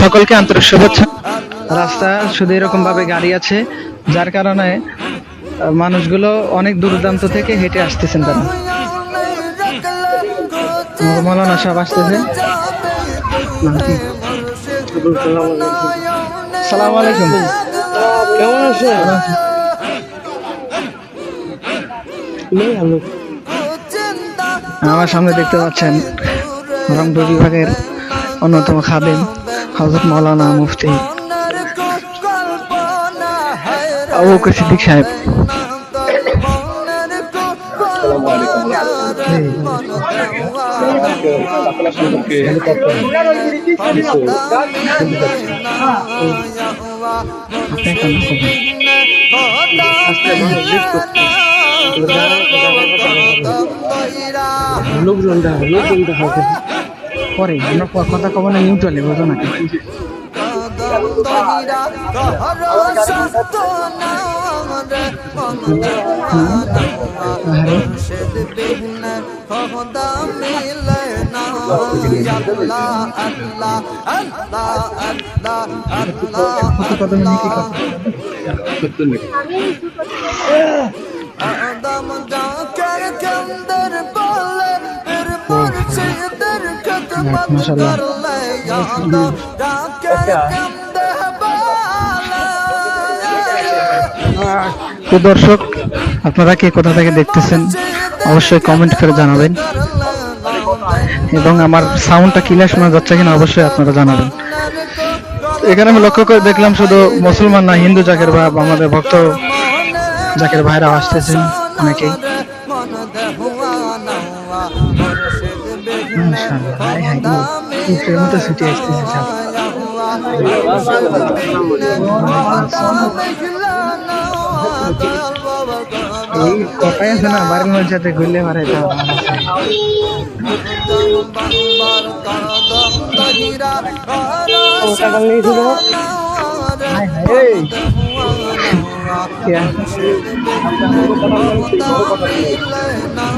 সকলকে আন্তরিক শুভেচ্ছা। রাস্তা শুধু এরকম ভাবে গাড়ি আছে, যার কারণে মানুষগুলো অনেক দূরদান্ত থেকে হেঁটে আসতেছেন তারা। মৌলানা সাহেব আসতেছে। সালাম আলাইকুম। কেমন আছেন? আমার সামনে দেখতে পাচ্ছেন রংপুর বিভাগের অন্যতম খাদেম। हज़रत मौलाना मुफ्ती। अबू बकर सिद्दीक साहब। लोग जो लोग পরে কথা কব না নিউট্রালে বুঝো না আদম জাকের কন্দর তো দর্শক, আপনারা কে কোথা থেকে দেখতেছেন, অবশ্যই কমেন্ট করে জানাবেন। এবং আমার সাউন্ডটা ক্লিয়ার শোনা যাচ্ছে কিনা অবশ্যই আপনারা জানাবেন। এখানে আমি লক্ষ্য করে দেখলাম শুধু মুসলমান না, হিন্দু জাকের বা আমাদের ভক্ত জাকের ভাইরা আসতেছেন অনেকেই। মাশাআল্লাহ, হায় হায়, কি প্রেম তো ছুটে আসতেছে সব। এই কথাই আছে না বাড়ির মধ্যে যাতে ঘুরলে পারে তা এই,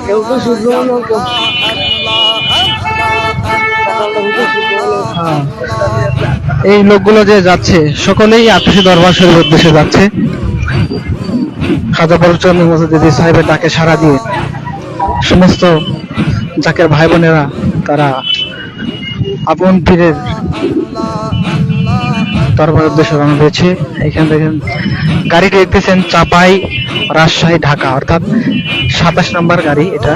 কেউ তো হ্যাঁ। এই লোকগুলো যে যাচ্ছে, সকলেই আতসী দরবার শরীফের উদ্দেশ্যে যাচ্ছে। খাজা বরচন্দ্র মসজিদ সাহেবের ডাকে সাড়া দিয়ে সমস্ত জাকের ভাই বোনেরা তারা আপন পীরের দরবার উদ্দেশ্যে রওনা হয়েছে। এখান থেকে গাড়ি দেখতেছেন চাপাই রাজশাহী ঢাকা, অর্থাৎ সাতাশ নম্বর গাড়ি এটা।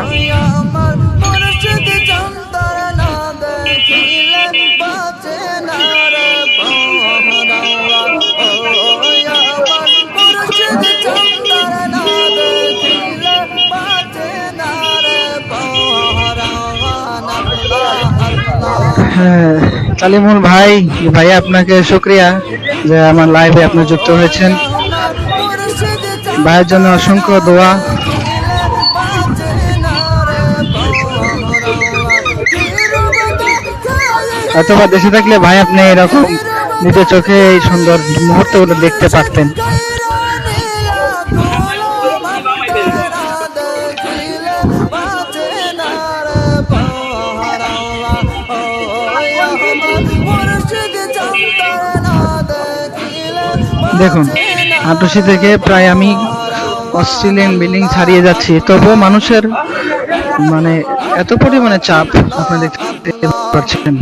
হ্যাঁ কালিমুল ভাই ভাই আপনাকে শুক্রিয়া যে আমার লাইভে আপনি যুক্ত হয়েছেন। ভাইয়ের জন্য অসংখ্য দোয়া। অথবা দেশে থাকলে ভাই আপনি এরকম নিজের চোখে এই সুন্দর মুহূর্তগুলো দেখতে পারতেন। দেখুন, আটশি থেকে প্রায় আমি অস্ট্রেলিয়ান বিল্ডিং ছাড়িয়ে যাচ্ছি। তবুও মানুষের মানে এত পরিমাণে চাপ আপনি দেখতে পাচ্ছেন।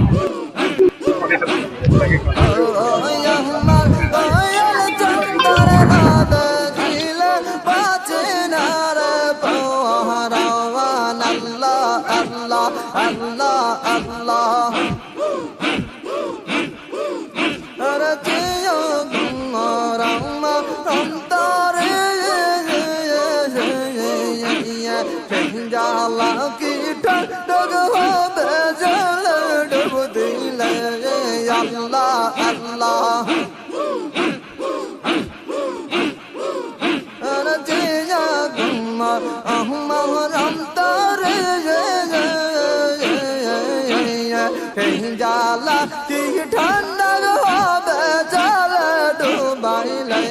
জালা কি ঠান্ডা হবে জল ডুবাইলে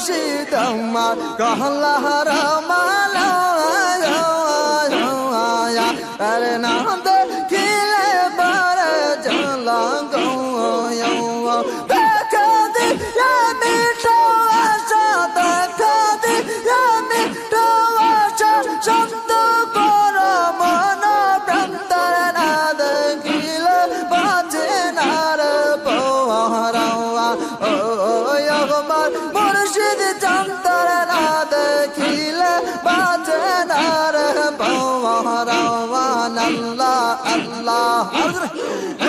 খুশি তোমার গহলাহারা মালা। اللہ اللہ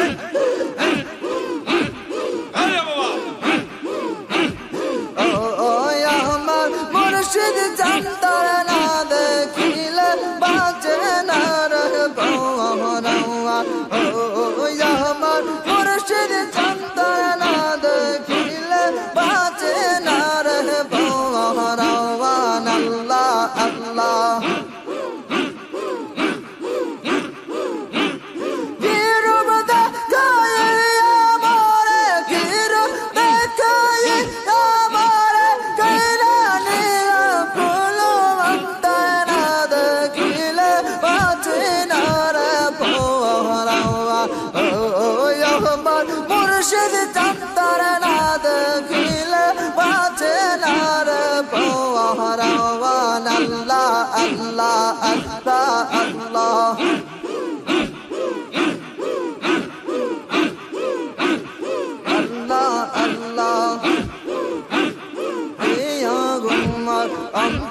um,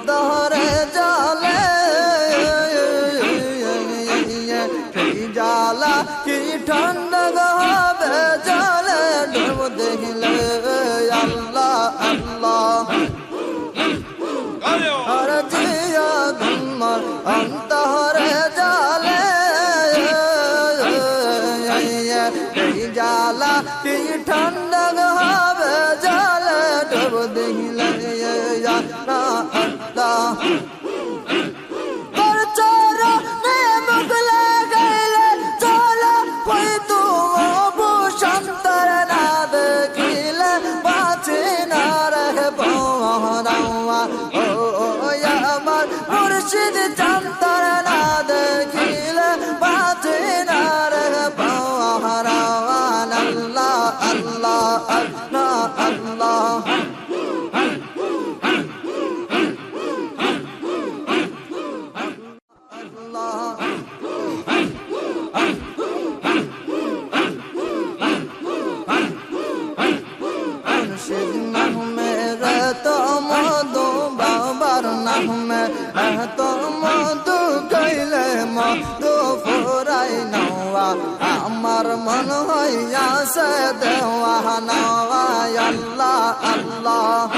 দেওয়া নওয়ায় আল্লাহ আল্লাহ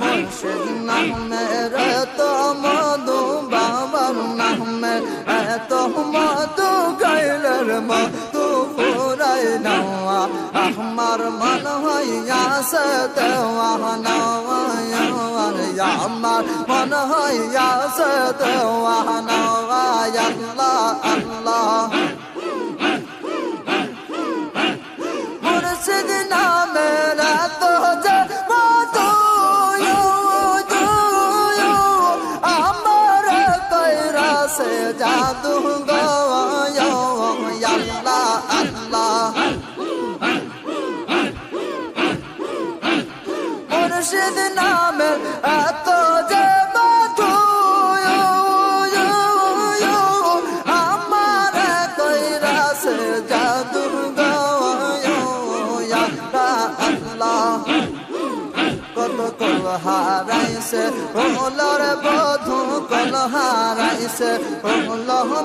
মুর্শিদ নামের তো মধু বাবার নামের এত মধু গাইলের মধু ফুরাই নেওয়া আমার মন হইয়া সে দেওয়া নওয়ায় আমার মন হইয়া আল্লাহ আল্লাহ হারাইছে মোলর বধু কল হারাইছে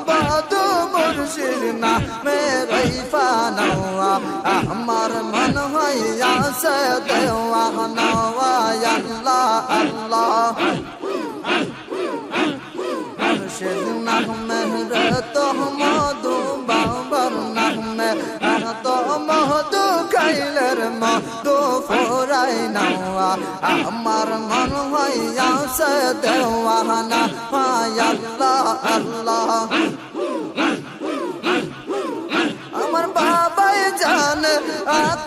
বধু মুর্শিদ না মে রইফানওয়া। আমার মন হইয়া সে দেওয়া নওয়া। আল্লাহ আল্লাহ। না মে তো মধু বাবার না মে তো মধু খাইলের মধু হয় না আমার মন হইয়া সে দেওয়ানা হয় আল্লাহ আল্লাহ আমার বাবাই জান আত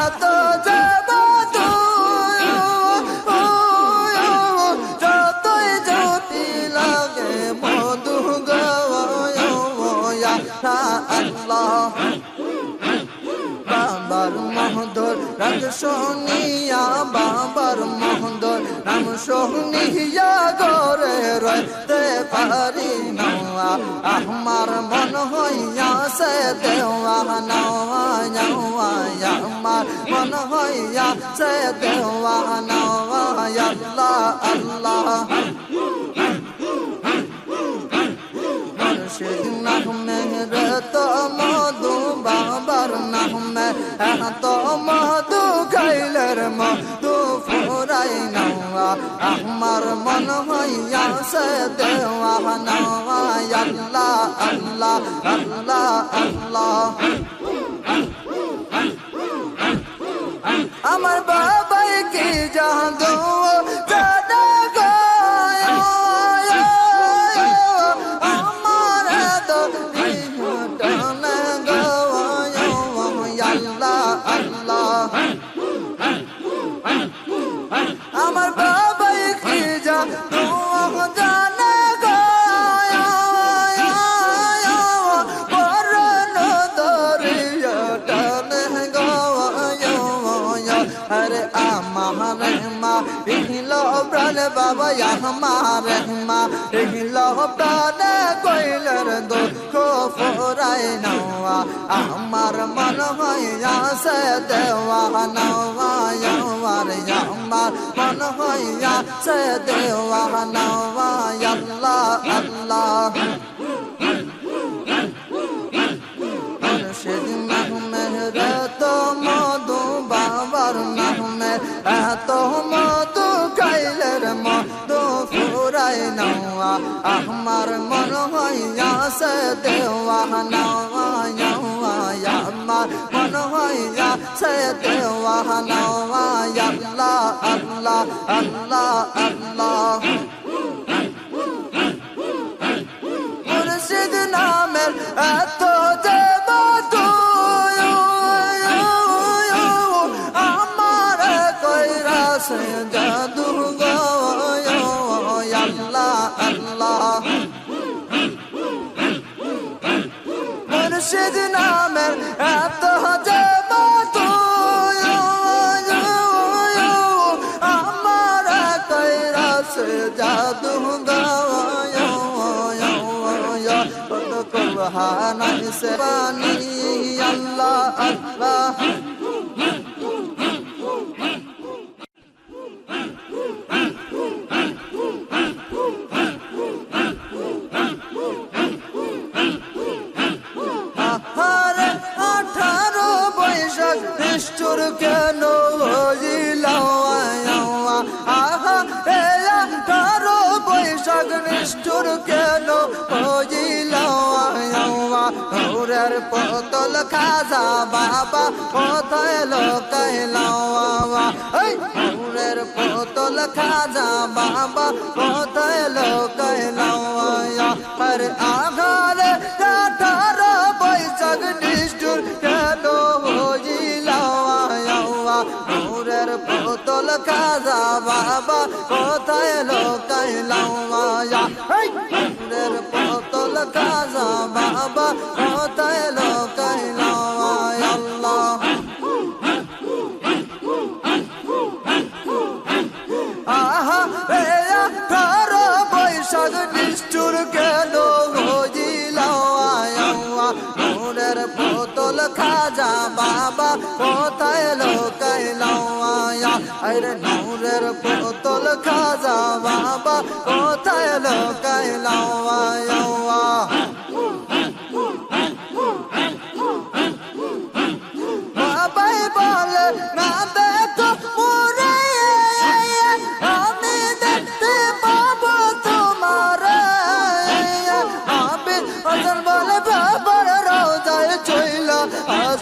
এত যে সোনিয়া গরে রইতে পারি নওয়া আমার মন হইয়া সে দেওয়া নওয়া নওয়া, আমার মন হইয়া সে দেওয়া নওয়া। আল্লাহ। বাবা আমার মা ইহিল প্রাণ কইলের দুঃখ ফোরাই নওয়া। আমার মন হইয়া সে দেওয়া, নওয়া, আমার আমার মন হইয়া সে দেওয়া, নওয়া, আল্লাহ আমার মন হইয়া সে দেওয়া নওয়া নওয়া আমার মন হইয়া সে দেওয়া নওয়া, আল্লাহ আল্লাহ আল্লাহ আল্লাহ। কুরহানাই সে अल्लाह আল্লাহ। খাজা বাবা, কোথায় লোকাইল ওরের পতল খাজা বাবা, কোথায় লোকাইল আর আঘারে আঠারো বৈশাখ নিষ্ঠুর কেন হইল নূরের পুতল খাজা বাবা, কোথায় লোকাইল নূরের পুতল খাজা বাবা, কোথায় লোকাইল হায়রে নূরের পুতুল খাজা বাবা কোথায় লোকায় লাওয়া আওয়া?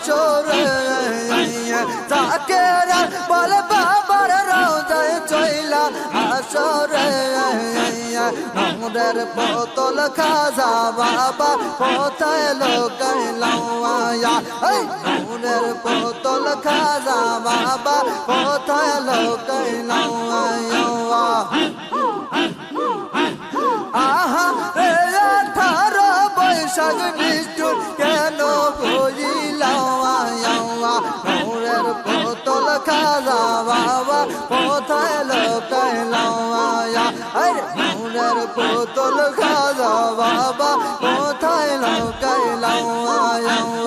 চোর তাকে নমরের বোতল খাজা বাবা, কোথায় লোকাইলাম আয়া এই বোতল খাজা বাবা আঠারো বৈশাখ নিষ্ঠুর কেন খাজা বাবা আরে নমরের বোতল খাজা বাবা কোথায় লোকাইলাম আয়া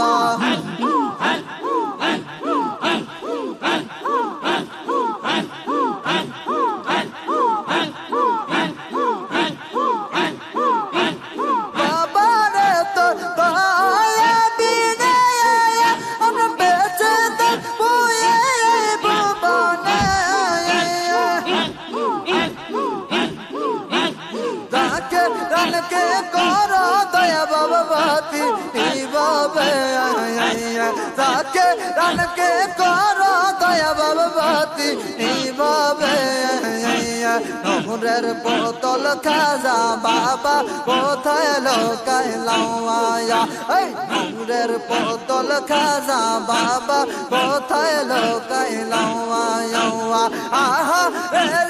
রাকে রানকে কর দয়া বাবা বাতি এইভাবে রাকে রানকে কর দয়া বাবা বাতি এইভাবে নহরের বোতল খাজা বাবা কোথায় লোকাইলাম আয়া এই নহরের বোতল খাজা বাবা কোথায় লোকাইলাম আয়া আহা রে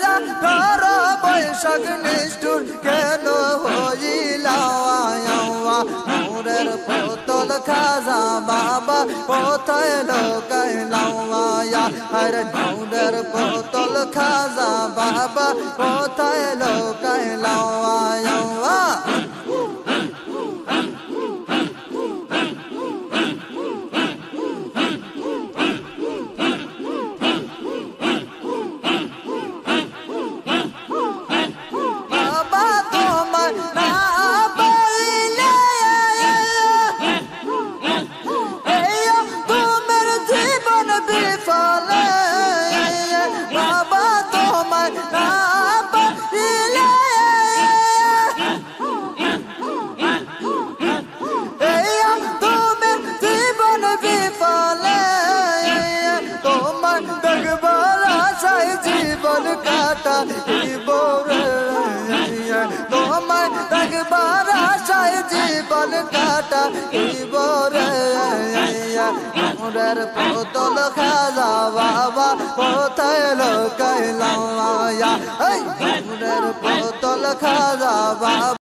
ঘর বৈশাখ নিষ্ঠুর কেন হইলাম নূরের বোতল খাজা বাবা, কোথায় লোকাইলাম আয়া আরে নূরের বোতল খাজা বাবা, কোথায় লোকাইলাম মোরের পোতল খাজা বাবা কোথায় লোকাইলাম মোরের পোতল খাজা বাবা।